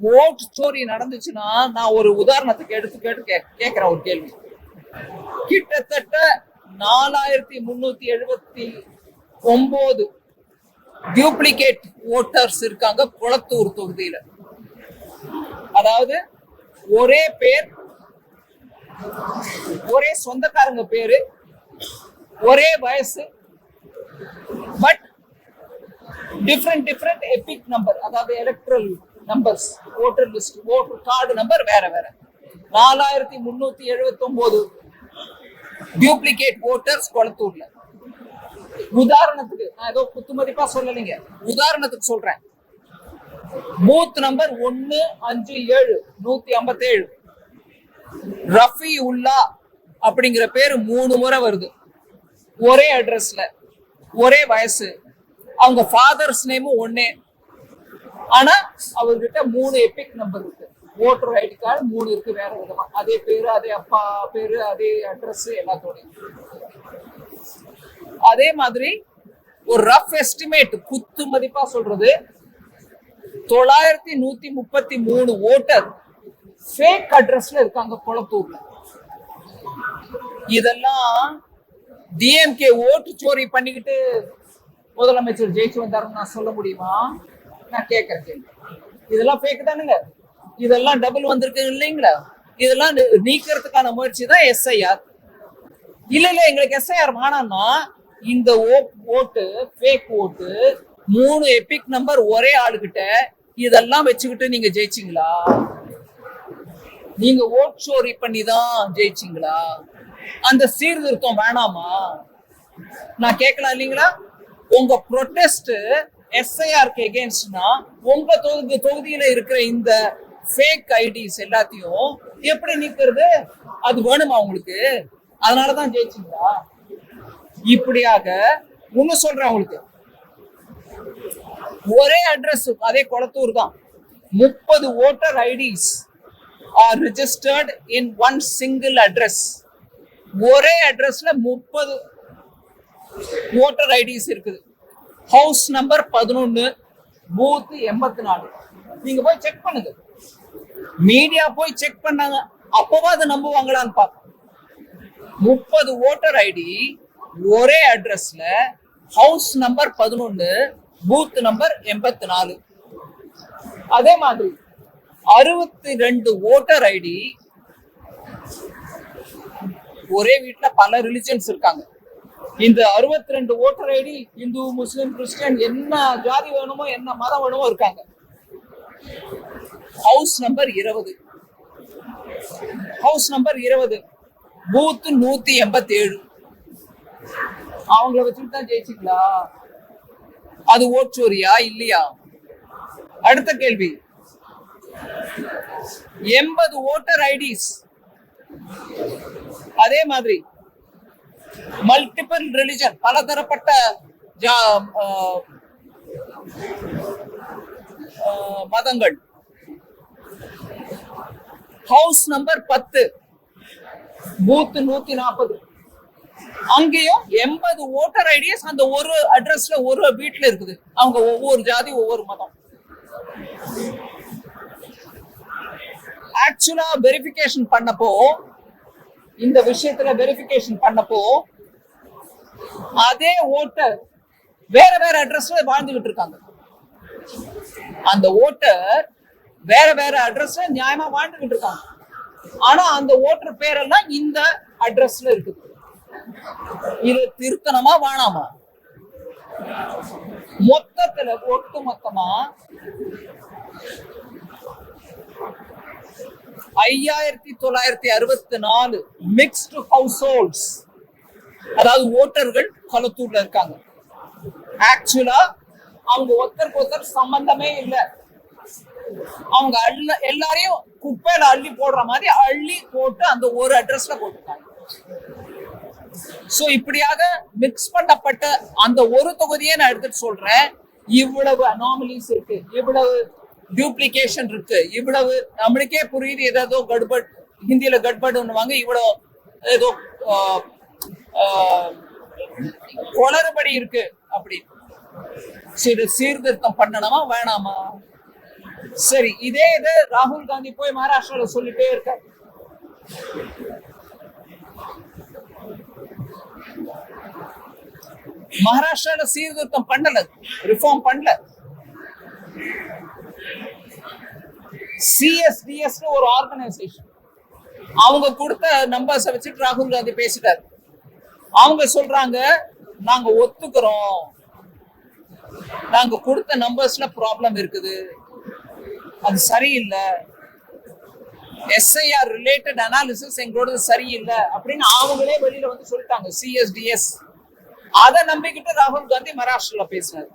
Vote story நடந்துச்சுன்னா நான் ஒரு உதாரணத்துக்கு எடுத்து கேட்டு கே- கேட்கிறேன் ஒரு கேள்வி. கிட்டத்தட்ட நாலாயிரத்தி முன்னூத்தி எழுபத்தி ஒன்பது டியூப்ளிகேட் ஓட்டர்ஸ் இருக்காங்க குளத்தூர் தொகுதியில. அதாவது ஒரே பேர் ஒரே சொந்தக்காரங்க பேரு ஒரே வயசு but different different EPIC number அதாவது electoral numbers voter list voter card number வேற வேற. நாலாயிரத்தி முன்னூத்தி எழுபத்தி ஒன்பது டியூப்ளிகேட் ஓட்டர்ஸ் கொளத்தூர்ல. உதாரணத்துக்கு நான் ஏதோ குத்துமதிப்பா சொல்லலைங்க. உதாரணத்துக்கு சொல்றேன். பூத் நம்பர் ஒன்னு அஞ்சு ஏழு நூத்தி ஐம்பத்தி ஏழு ரஃபி உல்லா அப்படிங்கிற பேரு மூணு முறை வருது. ஒரே அட்ரஸ்ல ஒரே வயசு. அவங்க ஃபாதர்ஸ் நேமும் ஒன்னே ஆனா அவர்கிட்ட மூணு எபிக் நம்பர் இருக்கு. ஓட்டர் ஐடி கார்டு மூணு இருக்கு வேற விதமா அதே பேரு அதே அப்பா பேரு அதே அட்ரஸ் எல்லாத்தோடையும். அதே மாதிரி ஒரு ரஃப் எஸ்டிமேட் குத்து மதிப்பா சொல்றது தொள்ளாயிரத்தி நூத்தி முப்பத்தி மூணு ஓட்டர் ஃபேக் அட்ரஸ்ல இருக்காங்க குளத்தூர்ல. இதெல்லாம் டிஎம்கே ஓட்டு சோரி பண்ணிக்கிட்டு முதலமைச்சர் ஜெயிச்சு வந்தாருன்னு நான் சொல்ல முடியுமா? நான் கேட்கறேன் கேள்வி இதெல்லாம் ஃபேக் தானுங்க. இதெல்லாம் டபுள் வந்திருக்கு இல்லைங்களா? இதெல்லாம் நீ- நீக்கிறதுக்கான முயற்சி தான் எஸ்ஐஆர் இல்ல இல்ல எங்களுக்கு எஸ்ஐஆர் வேணாம்னா இந்த ஓட்டு ஃபேக் ஓட்டு மூணு எபிக் நம்பர் ஒரே ஆளுகிட்ட இதெல்லாம் வச்சுக்கிட்டு நீங்க ஜெயிச்சீங்களா? நீங்க ஓட் சோரி பண்ணி தான் ஜெயிச்சீங்களா? அந்த சீர்திருத்தம் வேணாமா? நான் கேட்கலாம் இல்லைங்களா? உங்க ப்ரொட்டஸ்ட் எஸ்ஐஆர்க்கு எகேன்ஸ்ட்னா உங்க தொகுதி தொகுதியில இருக்கிற இந்த ஃபேக் ஐடிஸ் எல்லாத்தையும் எப்படி நிக்கிறது? அது வேணுமா உங்களுக்கு? அதனாலதான் ஜெயிச்சீங்களா? இப்படியாக ஒண்ணு சொல்றேன் உங்களுக்கு. ஒரே அட்ரஸ் அதே குளத்தூர் தான். முப்பது voter IDs are registered in one single address ஒரே அட்ரஸ்ல முப்பது ஓட்டர் ஐடிஸ் இருக்குது. ஹவுஸ் நம்பர் பதினொன்னு பூத் எண்பத்தி நாலு நீங்க போய் செக் பண்ணுங்க. மீடியா போய் செக் பண்ணாங்க. அப்பவாது நம்புவாங்களான்னு பார்ப்போம். முப்பது ஓட்டர் ஐடி ஒரே அட்ரஸ்ல ஹவுஸ் நம்பர் பதினொன்னு பூத் நம்பர் எண்பத்தி நாலு அதே மாதிரி அறுபத்தி ரெண்டு ஓட்டர் ஐடி ஒரே வீட்டில் பல ரிலிஜன்ஸ் இருக்காங்க. இந்த அறுபத்தி ரெண்டு ஓட்டர் ஐடி இந்து முஸ்லிம் கிறிஸ்டியன் என்ன ஜாதி வேணுமோ என்ன மதம் வேணுமோ இருக்காங்க. ஹவுஸ் நம்பர் இருபது. ஹவுஸ் நம்பர் இருபது. பூத்து நூத்தி எண்பத்தி ஏழு அவங்கள வச்சுட்டு தான் ஜெயிச்சிங்களா? அது ஓட்சோரியா இல்லையா? அடுத்த கேள்வி. எண்பது ஓட்டர் ஐடிஸ். அதே மாதிரி மல்டிபிள் ரிலிஜன் பலதரப்பட்ட ஜா- ஆஹ் மதங்கள். ஹவுஸ் நம்பர் பத்து. பூத் நூத்தி நாற்பது அங்கேயும் எண்பது ஓட்டர் ஐடியஸ் அந்த ஒரு அட்ரஸ்ல ஒரு வீட்டுல இருக்குது. அவங்க ஒவ்வொரு ஜாதி ஒவ்வொரு மதம். ஆக்சுவலா வெரிஃபிகேஷன் பண்ணப்போ இந்த விஷயத்துல வெரிஃபிகேஷன் பண்ணப்போ அதே ஓட்டர் வேற வேற அட்ரஸ்ல வாழ்ந்துகிட்டு இருக்காங்க அந்த ஓட்டர் வேற வேற அட்ரஸ்ல நியாயமா வாழ்ந்துகிட்டு இருக்காங்க ஆனா அந்த ஓட்டர் பேரெல்லாம் இந்த அட்ரஸ்ல இருக்குது இது திருத்தனமா வேணாமா? மொத்தத்துல ஒட்டு மொத்தமா ஐயாயிரத்தி தொள்ளாயிரத்தி அறுபத்தி நாலு மிக்ஸ்டு ஹவுஸ் ஹோல்ட்ஸ் அதாவது ஓட்டர்கள் கொளத்தூர்ல இருக்காங்க. ஆக்சுவலா அவங்க ஒருத்தருக்கு ஒருத்தர் சம்பந்தமே இல்லை. அவங்க அள்ள எல்லாரையும் குப்பையில அள்ளி போடுற மாதிரி அள்ளி போட்டு அந்த ஒரு அட்ரஸ்ல போட்டுருக்காங்க. சோ இப்படியாக மிக்ஸ் பண்ணப்பட்ட அந்த ஒரு தொகுதியை நான் எடுத்துட்டு சொல்றேன். இவ்வளவு அனாமலிஸ் இருக்கு. இவ்வளவு டியூப்ளிகேஷன் இருக்கு. இவ்வளவு நம்மளுக்கே புரியுது ஏதோ கட்பட் ஹிந்தியில கட்படுன்னுவாங்க இவ்வளவு ஏதோ குளறுபடி இருக்கு அப்படி. சிறு சீர்திருத்தம் பண்ணணுமா வேணாமா? சரி இதே இது ராகுல் காந்தி போய் மகாராஷ்டிரால சொல்லிட்டே இருக்க மகாராஷ்டிரால சீர்திருத்தம் பண்ணல ரிஃபார்ம் பண்ணல. சிஎஸ்டிஎஸ் ஒரு ஆர்கனைசேஷன் அவங்க கொடுத்த நம்பர்ஸை வச்சுட்டு ராகுல் காந்தி பேசிட்டாரு. அவங்க சொல்றாங்க நாங்க ஒத்துக்கிறோம். நாங்க கொடுத்த நம்பர்ஸ்ல ப்ராப்ளம் இருக்குது. அது சரியில்லை. எஸ்ஐஆர் ரிலேட்டட் அனாலிசிஸ் எங்களோடது சரியில்லை அப்படின்னு அவங்களே வெளியில வந்து சொல்லிட்டாங்க சிஎஸ்டிஎஸ் அதை நம்பிக்கிட்டு ராகுல் காந்தி மகாராஷ்டிரால பேசினார்